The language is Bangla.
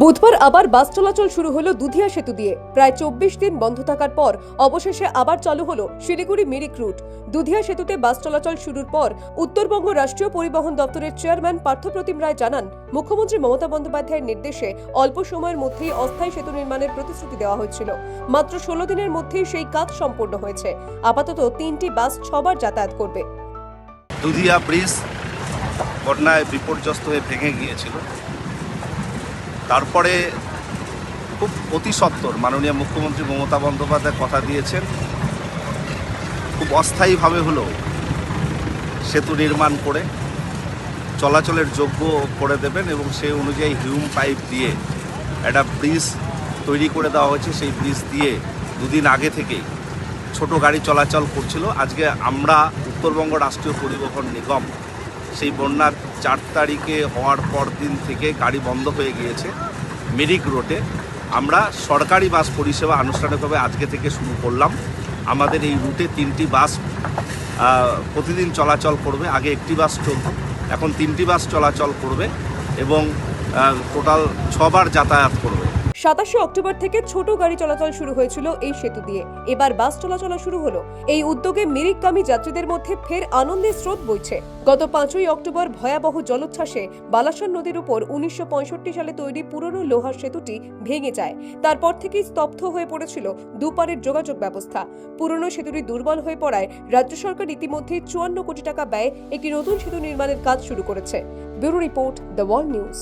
বুধবার আবার বাস চলাচল শুরু হলো দুধিয়া সেতু দিয়ে। প্রায় চব্বিশ দিন বন্ধ থাকার পর অবশেষে আবার চালু হলো শিলিগুড়ি মিরিক রুট। দুধিয়া সেতুতে বাস চলাচল শুরুর পর উত্তরবঙ্গ রাষ্ট্রীয় পরিবহন দপ্তরের চেয়ারম্যান পার্থপ্রতিম রায় জানান, মুখ্যমন্ত্রী মমতা বন্দ্যোপাধ্যায়ের নির্দেশে অল্প সময়ের মধ্যেই অস্থায়ী সেতু নির্মাণের প্রতিশ্রুতি দেওয়া হয়েছিল। মাত্র ষোলো দিনের মধ্যেই সেই কাজ সম্পূর্ণ হয়েছে। আপাতত তিনটি বাস ছবার যাতায়াত করবে। দুধিয়া ব্রিজ বিপর্যস্ত হয়ে ভেঙে গিয়েছিল। তারপরে খুব অতি সত্বর মাননীয় মুখ্যমন্ত্রী মমতা বন্দ্যোপাধ্যায় কথা দিয়েছেন, খুব অস্থায়ীভাবে হলেও সেতু নির্মাণ করে চলাচলের যোগ্য করে দেবেন এবং সেই অনুযায়ী হিউম পাইপ দিয়ে একটা ব্রিজ তৈরি করে দেওয়া হয়েছে। সেই ব্রিজ দিয়ে দুদিন আগে থেকেই ছোট গাড়ি চলাচল করছিল। আজকে আমরা উত্তরবঙ্গ রাষ্ট্রীয় পরিবহন নিগম সেই বন্যার চার তারিখে হওয়ার পর দিন থেকে গাড়ি বন্ধ হয়ে গিয়েছে মেরিক রোডে। আমরা সরকারি বাস পরিষেবা আনুষ্ঠানিকভাবে আজকে থেকে শুরু করলাম। আমাদের এই রুটে তিনটি বাস প্রতিদিন চলাচল করবে। আগে একটি বাস চলত, এখন তিনটি বাস চলাচল করবে এবং টোটাল ছবার যাতায়াত করবে। সাতাশে অক্টোবর থেকে ছোট গাড়ি চলাচল শুরু হয়েছিল এই সেতু দিয়ে। এবার বাস চলাচল শুরু হলো। এই উদ্যোগে মিরিকগামী যাত্রীদের মধ্যে ফের আনন্দের স্রোত বইছে। গত পাঁচই অক্টোবর ভয়াবহ জলোচ্ছ্বাসে বালাসন নদীর উপর উনিশশো পঁয়ষট্টি সালে তৈরি পুরনো লোহার সেতুটি ভেঙে যায়। তারপর থেকেই স্তব্ধ হয়ে পড়েছিল দুপারের যোগাযোগ ব্যবস্থা। পুরনো সেতুটি দুর্বল হয়ে পড়ায় রাজ্য সরকার ইতিমধ্যে চুয়ান্ন কোটি টাকা ব্যয়ে একটি নতুন সেতু নির্মাণের কাজ শুরু করেছে। Bureau report the world news.